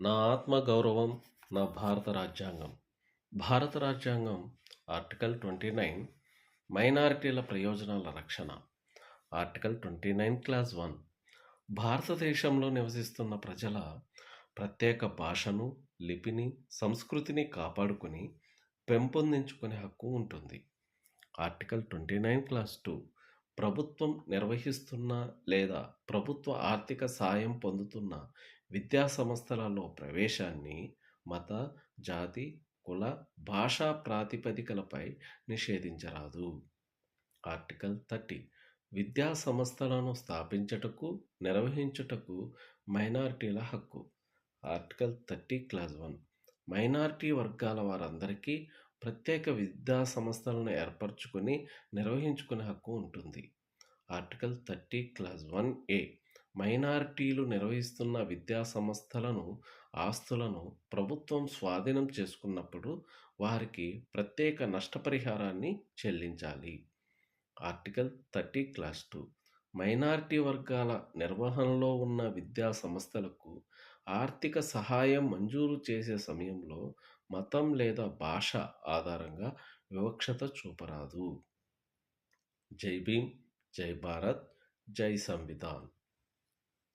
నా ఆత్మ గౌరవం నా భారత రాజ్యాంగం. భారత రాజ్యాంగం ఆర్టికల్ ట్వంటీ నైన్ మైనారిటీల ప్రయోజనాల రక్షణ. Article twenty nine clause one. భారతదేశంలో నివసిస్తున్న ప్రజల ప్రత్యేక భాషను లిపిని సంస్కృతిని కాపాడుకుని పెంపొందించుకునే హక్కు ఉంటుంది. Article twenty nine clause two. ప్రభుత్వం నిర్వహిస్తున్న లేదా ప్రభుత్వ ఆర్థిక సాయం పొందుతున్న విద్యా సంస్థలలో ప్రవేశాన్ని మత జాతి కుల భాషా ప్రాతిపదికలపై నిషేధించరాదు. Article thirty. విద్యా సంస్థలను స్థాపించుటకు నిర్వహించుటకు మైనారిటీల హక్కు. Article thirty clause one. Minority వర్గాల వారందరికీ ప్రత్యేక విద్యా సంస్థలను ఏర్పరచుకొని నిర్వహించుకునే హక్కు ఉంటుంది. Article thirty clause one A. మైనారిటీలు నిర్వహిస్తున్న విద్యా సంస్థలను ఆస్తులను ప్రభుత్వం స్వాధీనం చేసుకున్నప్పుడు వారికి ప్రత్యేక నష్టపరిహారాన్ని చెల్లించాలి. Article thirty clause two. Minority వర్గాల నిర్వహణలో ఉన్న విద్యా సంస్థలకు ఆర్థిక సహాయం మంజూరు చేసే సమయంలో మతం లేదా భాష ఆధారంగా వివక్షత చూపరాదు. జై భీమ్ జై భారత్ జై సంవిధాన్.